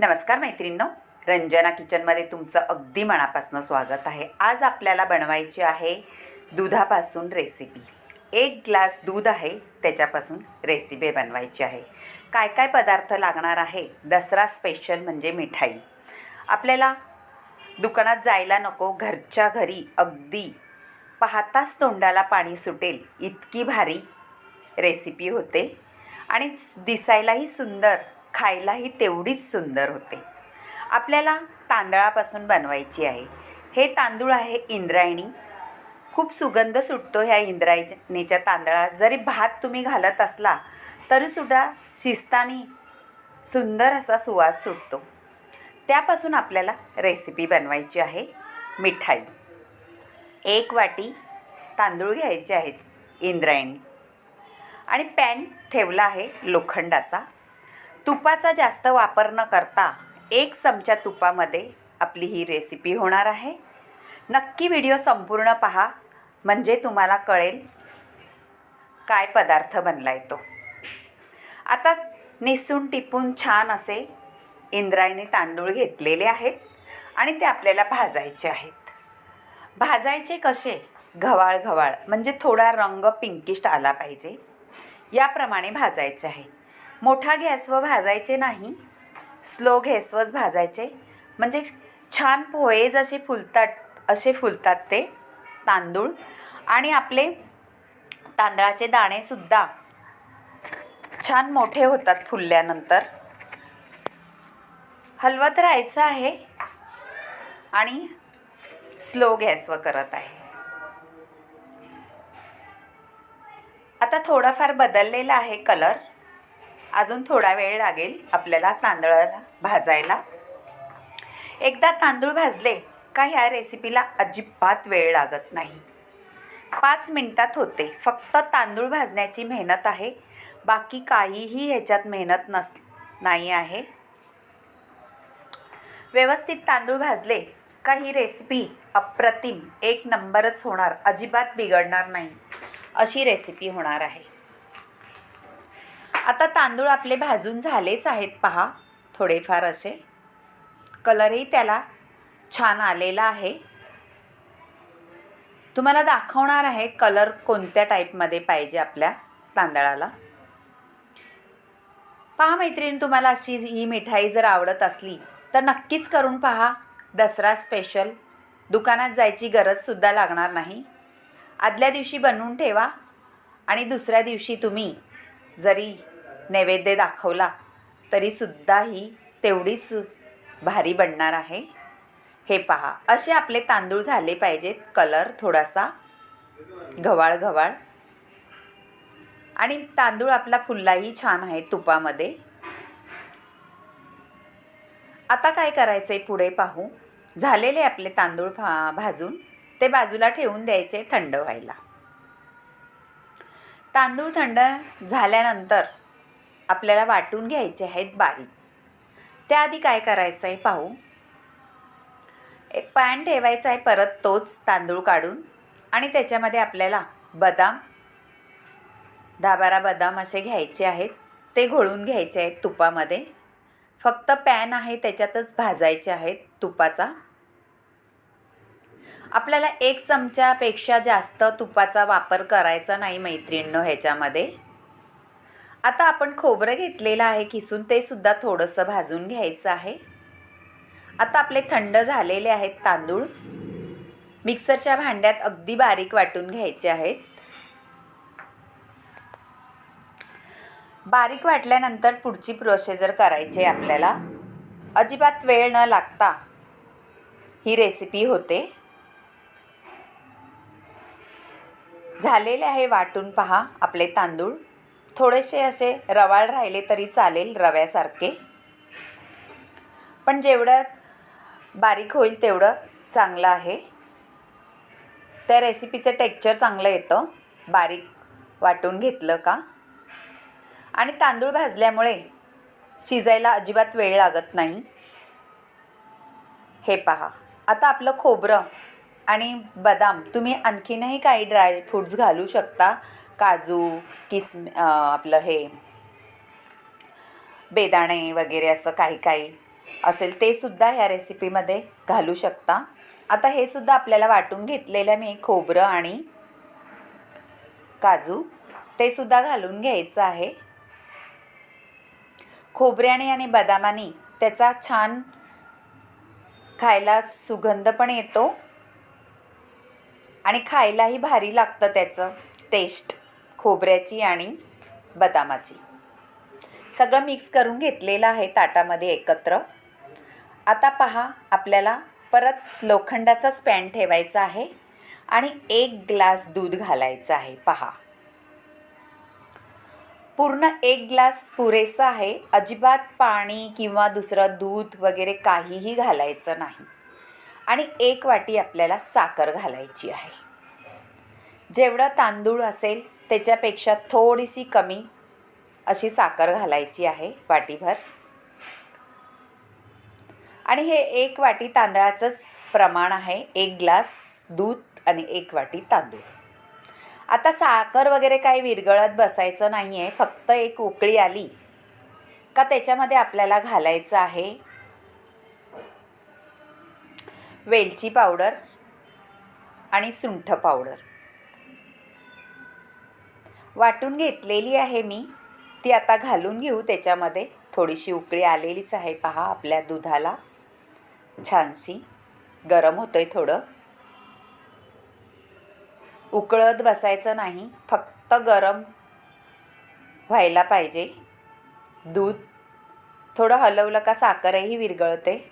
नमस्कार मैत्रिणींनो. रंजना किचनमध्ये तुमचं अगदी मनापासून स्वागत आहे. आज आपल्याला बनवायची आहे दुधापासून रेसिपी एक ग्लास दूध आहे त्याच्यापासून रेसिपी बनवायची आहे. काय काय पदार्थ लागणार आहे? दसरा स्पेशल म्हणजे मिठाई. आपल्याला दुकानात जायला नको घरच्या घरी अगदी पाहताच तोंडाला पाणी सुटेल इतकी भारी रेसिपी होते. आणि दिसायलाही सुंदर खायलाही तेवढीच सुंदर होते. आपल्याला तांदळापासून बनवायची आहे. हे तांदूळ आहे इंद्रायणी. खूप सुगंध सुटतो ह्या इंद्रायणीच्या तांदळात. जरी भात तुम्ही घालत असला तरीसुद्धा शिस्तानी सुंदर असा सुवास सुटतो. त्यापासून आपल्याला रेसिपी बनवायची आहे मिठाई. एक वाटी तांदूळ घ्यायचे आहेत इंद्रायणी. आणि पॅन ठेवला आहे लोखंडाचा. तुपाचा जास्त वापर न करता एक चमचा तुपामध्ये आपली ही रेसिपी होणार आहे. नक्की व्हिडिओ संपूर्ण पहा म्हणजे तुम्हाला कळेल काय पदार्थ बनला आहे तो. आता निसून टिपून छान असे इंद्रायणी तांदूळ घेतलेले आहेत आणि ते आपल्याला भाजायचे आहेत. भाजायचे कसे? घवाळ घवाळ म्हणजे थोडा रंग पिंकिस्ट आला पाहिजे. याप्रमाणे भाजायचे आहे. मोठा गॅसवर भाजायचे नाही. स्लो गॅसवरच भाजायचे. म्हणजे छान पोहे जसे फुलतात असे फुलतात ते तांदूळ. आणि आपले तांदळाचे दाणेसुद्धा छान मोठे होतात फुलल्यानंतर. हलवत राहायचं आहे. आणि स्लो गॅसवर करत आहे. आता थोडाफार बदललेला आहे कलर. अजून थोडा वेळ लागेल आपल्याला तांदळाला भाजायला. एकदा तांदूळ भाजले का ह्या रेसिपीला अजिबात वेळ लागत नाही. पाच मिनटात होते. फक्त तांदूळ भाजण्याची मेहनत आहे. बाकी काहीही ह्याच्यात मेहनत नस नाही आहे. व्यवस्थित तांदूळ भाजले का ही रेसिपी अप्रतिम. एक नंबरच होणार. अजिबात बिघडणार नाही. अशी रेसिपी होणार आहे. आता तांदूळ आपले भाजून झालेच आहेत पहा थोडेफार असे. कलरही त्याला छान आलेला आहे. तुम्हाला दाखवणार आहे कलर कोणत्या टाईपमध्ये पाहिजे आपल्या तांदळाला. पहा मैत्रीण तुम्हाला अशी ही मिठाई जर आवडत असली तर नक्कीच करून पहा. दसरा स्पेशल दुकानात जायची गरजसुद्धा लागणार नाही. आदल्या दिवशी बनवून ठेवा आणि दुसऱ्या दिवशी तुम्ही जरी नैवेद्य दाखवला तरीसुद्धा ही तेवढीच भारी बनणार आहे. हे पहा असे आपले तांदूळ झाले पाहिजेत. कलर थोडासा घवाळ गवाळ आणि तांदूळ आपला फुललाही छान आहे तुपामध्ये. आता काय करायचं आहे पुढे पाहू. झालेले आपले तांदूळ भा भाजून ते बाजूला ठेवून द्यायचे थंड व्हायला. तांदूळ थंड झाल्यानंतर आपल्याला वाटून घ्यायचे आहेत बारीक. त्याआधी काय करायचं आहे पाहू. एक पॅन ठेवायचा आहे परत तोच तांदूळ काढून आणि त्याच्यामध्ये आपल्याला बदाम दहा बारा बदाम असे घ्यायचे आहेत. ते घोळून घ्यायचे आहेत तुपामध्ये. फक्त पॅन आहे त्याच्यातच भाजायचे आहेत तुपाचा. आपल्याला एक चमच्यापेक्षा जास्त तुपाचा वापर करायचा नाही मैत्रिणींनो ह्याच्यामध्ये. आता आपण खोबरं घेतलेलं आहे किसून ते सुद्धा थोडंसं भाजून घ्यायचं आहे. आता आपले थंड झालेले आहेत तांदूळ. मिक्सरच्या भांड्यात अगदी बारीक वाटून घ्यायचे आहेत. बारीक वाटल्यानंतर पुढची प्रोसिजर करायची आपल्याला अजिबात वेळ न लागता ही रेसिपी होते. झालेले आहे वाटून पहा आपले तांदूळ. थोडेसे असे रवाळ राहिले तरी चालेल रव्यासारखे. पण जेवढं बारीक होईल तेवढं चांगलं आहे. त्या रेसिपीचं टेक्चर चांगलं येतं. बारीक वाटून घेतलं का? आणि तांदूळ भाजल्यामुळे शिजायला अजिबात वेळ लागत नाही. हे पहा. आता आपलं खोबरं आणि बदाम तुम्ही आणखीनही काही ड्राय फ्रूट्स घालू शकता. काजू किसम आपलं हे बेदाणे वगैरे असं काही काही असेल ते सुद्धा ह्या रेसिपीमध्ये घालू शकता. आता हे सुद्धा आपल्याला वाटून घेतलेलं मी खोबरं आणि काजू. ते सुद्धा घालून घ्यायचं आहे. खोबऱ्याने आणि बदामाने त्याचा छान खायला सुगंध पण येतो. आणि खायलाही भारी लागतं त्याचं. टेस्ट खोबऱ्याची आणि बदामाची. सगळं मिक्स करून घेतलेलं आहे ताटामध्ये एकत्र. आता पहा आपल्याला परत लोखंडाचाच पॅन ठेवायचा आहे आणि एक ग्लास दूध घालायचं आहे. पहा. पूर्ण एक ग्लास पुरेसा आहे. अजिबात पाणी किंवा दुसरं दूध वगैरे काहीही घालायचं नाही. आणि एक वाटी आपल्याला साखर घालायची आहे. जेवढं तांदूळ असेल त्याच्यापेक्षा थोडीशी कमी अशी साखर घालायची आहे वाटीभर. आणि हे एक वाटी तांदळाचंच प्रमाण आहे एक ग्लास दूध आणि एक वाटी तांदूळ. आता साखर वगैरे काही विरघळत बसायचं नाही आहे फक्त एक उकळी आली का त्याच्यामध्ये आपल्याला घालायचं आहे वेलची पावडर आणि सुंठ पावडर. वाटून घेतलेली आहे मी. ती आता घालून घेऊ त्याच्यामध्ये. थोडीशी उकळी आलेलीच आहे. पहा आपल्या दुधाला. छानशी. गरम होतं आहे थोडं. उकळत बसायचं नाही. फक्त गरम व्हायला पाहिजे. दूध. थोडं हलवलं का साखरही विरघळते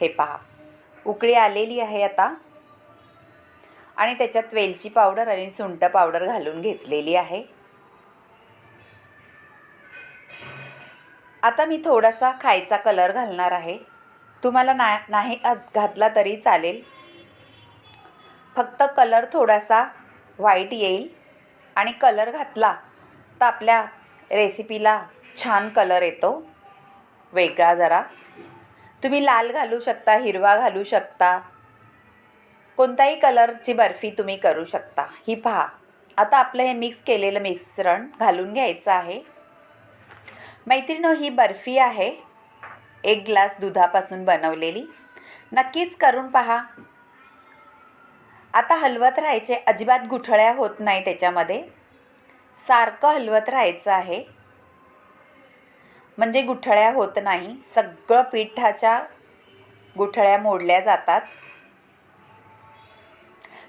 हे पहा. उकळी आलेली आहे आता. आणि त्याच्यात वेलची पावडर आणि सुंठ पावडर घालून घेतलेली आहे. आता मी थोडासा खायचा कलर घालणार आहे. तुम्हाला ना नाही घातला तरी चालेल. फक्त कलर थोडासा व्हाईट येईल. आणि कलर घातला तर आपल्या रेसिपीला छान कलर येतो. वेगळा जरा. तुम्ही लाल घालू शकता हिरवा घालू शकता. कोणताही कलरची बर्फी तुम्ही करू शकता. ही पहा. आता आपलं हे मिक्स केलेलं मिश्रण घालून घ्यायचं आहे. मैत्रिणो ही बर्फी आहे. एक ग्लास दुधापासून बनवलेली. नक्कीच करून पहा. आता हलवत राहायचे. अजिबात गुठळ्या होत नाही त्याच्यामध्ये. सारखं हलवत राहायचं आहे. म्हणजे गुठळ्या होत नाही. सगळं पिठाच्या गुठळ्या मोडल्या जातात.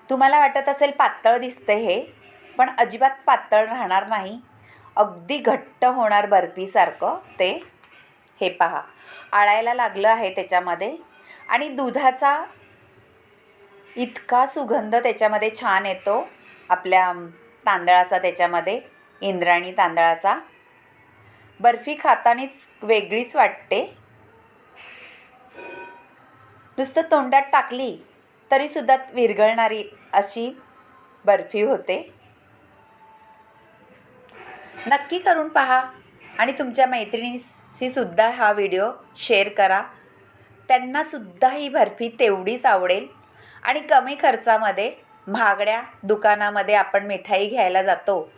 तुम्हाला वाटत असेल पातळ दिसतं हे पण अजिबात पातळ राहणार नाही. अगदी घट्ट होणार बर्फीसारखं ते. हे पहा आळायला लागलं आहे त्याच्यामध्ये. आणि दुधाचा इतका सुगंध त्याच्यामध्ये छान येतो. आपल्या तांदळाचा त्याच्यामध्ये इंद्राणी तांदळाचा. बर्फी खातानीच वेगळीच वाटते. नुसतं तोंडात टाकली तरीसुद्धा विरघळणारी अशी बर्फी होते. नक्की करून पहा आणि तुमच्या मैत्रिणीशी सुद्धा हा व्हिडिओ शेअर करा. त्यांनासुद्धा ही बर्फी तेवढीच आवडेल आणि कमी खर्चामध्ये महागड्या दुकानामध्ये आपण मिठाई घ्यायला जातो.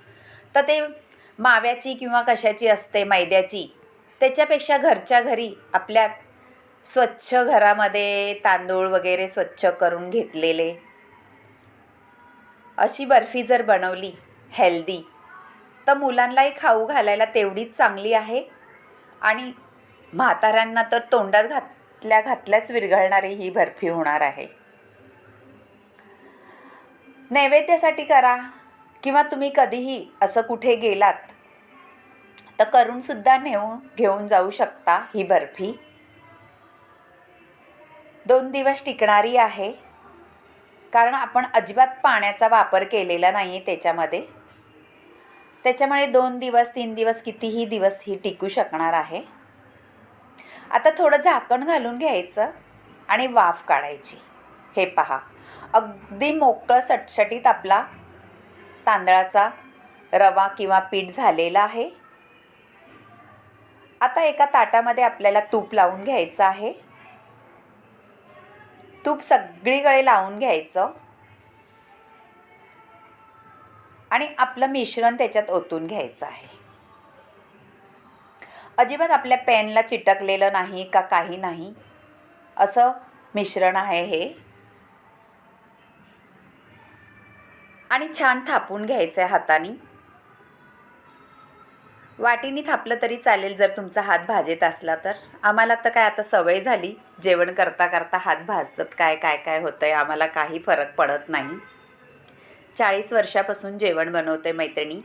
तर ते माव्याची किंवा कशाची असते मैद्याची त्याच्यापेक्षा घरच्या घरी आपल्या स्वच्छ घरामध्ये तांदूळ वगैरे स्वच्छ करून घेतलेले. अशी बर्फी जर बनवली हेल्दी तर मुलांनाही खाऊ घालायला तेवढीच चांगली आहे. आणि म्हाताऱ्यांना तर तोंडात घातल्या घातल्याच विरघळणारी ही बर्फी होणार आहे. नैवेद्यासाठी करा. किंवा तुम्ही कधीही असं कुठे गेलात तर करूनसुद्धा नेऊन घेऊन जाऊ शकता ही बर्फी. दोन दिवस टिकणारी आहे कारण आपण अजिबात पाण्याचा वापर केलेला नाही आहे त्याच्यामध्ये. त्याच्यामुळे दोन दिवस तीन दिवस कितीही दिवस ही टिकू शकणार आहे. आता थोडं झाकण घालून घ्यायचं आणि वाफ काढायची. हे पहा अगदी मोकळं सटसटीत आपला तांदळाचा रवा किंवा पीठ झालेला आहे. आता एका ताटामध्ये आपल्याला तूप लावून घ्यायचं आहे. तूप सगळीकडे लावून घ्यायचं. आणि आपलं मिश्रण त्याच्यात ओतून घ्यायचं आहे. अजिबात आपल्या पेनला चिटकलेलं नाही का काही नाही. असं मिश्रण आहे हे. आणि छान थापून घ्यायचं आहे हाताने. वाटीने थापलं तरी चालेल जर तुमचा हात भाजेत असला तर. आम्हाला तर काय आता सवय झाली. जेवण करता करता हात भाजतात. काय काय काय होतं आहे आम्हाला काही फरक पडत नाही. चाळीस वर्षापासून जेवण बनवते मैत्रिणी.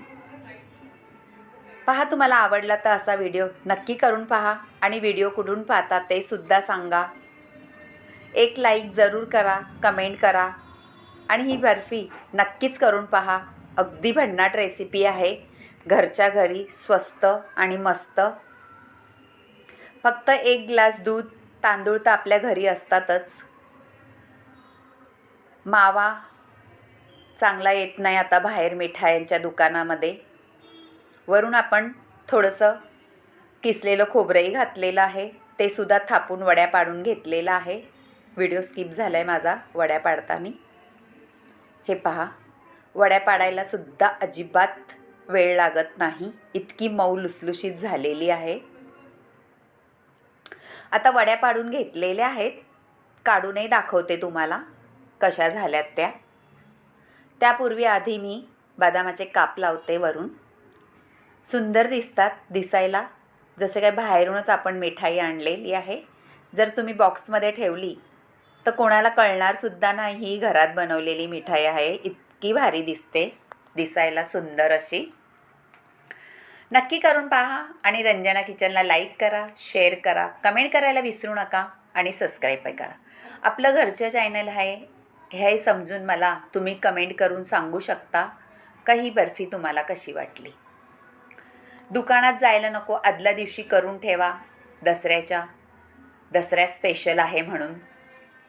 पहा तुम्हाला आवडला तर असा व्हिडिओ नक्की करून पहा आणि व्हिडिओ कुठून पाहता ते सुद्धा सांगा. एक लाईक जरूर करा कमेंट करा. आणि ही बर्फी नक्कीच करून पहा. अगदी भन्नाट रेसिपी आहे. घरच्या घरी स्वस्त आणि मस्त. फक्त एक ग्लास दूध तांदूळ तर आपल्या घरी असतातच. मावा चांगला येत नाही आता बाहेर मिठायांच्या दुकानामध्ये. वरून आपण थोडंसं किसलेलं खोबरंही घातलेलं आहे. ते सुद्धा थापून वड्या पाडून घेतलेलं आहे. व्हिडिओ स्किप झाला आहे माझा वड्या पाडताना. हे पहा. वड्या पाडायला सुद्धा अजिबात वेळ लागत नाही. इतकी मऊ लुसलुशीत झालेली आहे. आता वड्या पाडून घेतलेल्या आहेत. काढूनही दाखवते तुम्हाला कशा झाल्यात त्या. त्यापूर्वी आधी मी बदामाचे काप लावते वरून. सुंदर दिसतात दिसायला. जसं काय बाहेरूनच आपण मिठाई आणलेली आहे. जर तुम्ही बॉक्समध्ये ठेवली तर कोणाला कळणारसुद्धा नाही. ही घरात बनवलेली मिठाई आहे. इतकी भारी दिसते. दिसायला सुंदर अशी. नक्की करून पहा आणि रंजना किचनला लाईक करा शेअर करा कमेंट करायला विसरू नका आणि सबस्क्राईब करा. आपलं घरचं चॅनल आहे. हे समजून मला तुम्ही कमेंट करून सांगू शकता. का ही बर्फी तुम्हाला कशी वाटली? दुकानात जायला नको. आदल्या दिवशी करून ठेवा दसऱ्याच्या. दसऱ्या स्पेशल आहे म्हणून.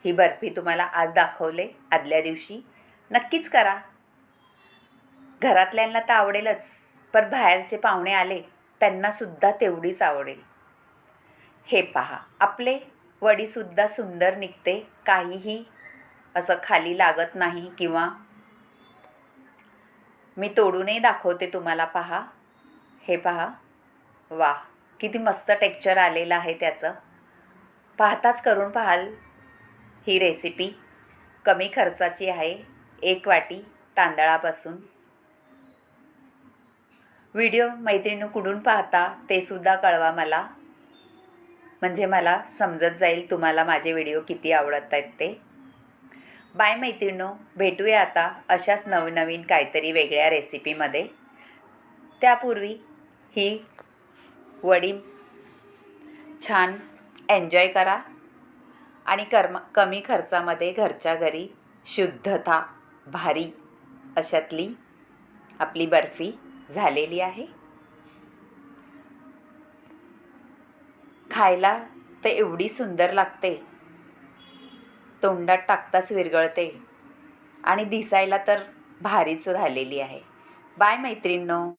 ही बर्फी तुम्हाला आज दाखवले आदल्या दिवशी. नक्कीच करा. घरातल्यांना तर आवडेलच पण बाहेरचे पाहुणे आले त्यांनासुद्धा तेवढीच आवडेल. हे पहा आपले वडीसुद्धा सुंदर निघते काहीही असं खाली लागत नाही किंवा मी तोडूनही दाखवते तुम्हाला पहा. हे पहा. वा किती मस्त टेक्चर आलेलं आहे त्याचं. पाहताच करून पाहाल. ही रेसिपी कमी खर्चाची आहे. एक वाटी तांदळापासून. व्हिडिओ मैत्रिणी कुठून पाहता ते सुद्धा कळवा मला. म्हणजे मला समजत जाईल तुम्हाला माझे व्हिडिओ किती आवडत आहेत ते. बाय मैत्रिणो भेटूया आता अशाच नवनवीन काहीतरी वेगळ्या रेसिपीमध्ये त्यापूर्वी ही वडी छान एन्जॉय करा. आणि कर्म कमी खर्चामध्ये घरच्या घरी शुद्धता भारी अशातली आपली बर्फी झालेली आहे. खायला तर एवढी सुंदर लागते. तोंडात टाकताच विरगळते. आणि दिसायला तर भारीच झालेली आहे. बाय मैत्रिणींनो.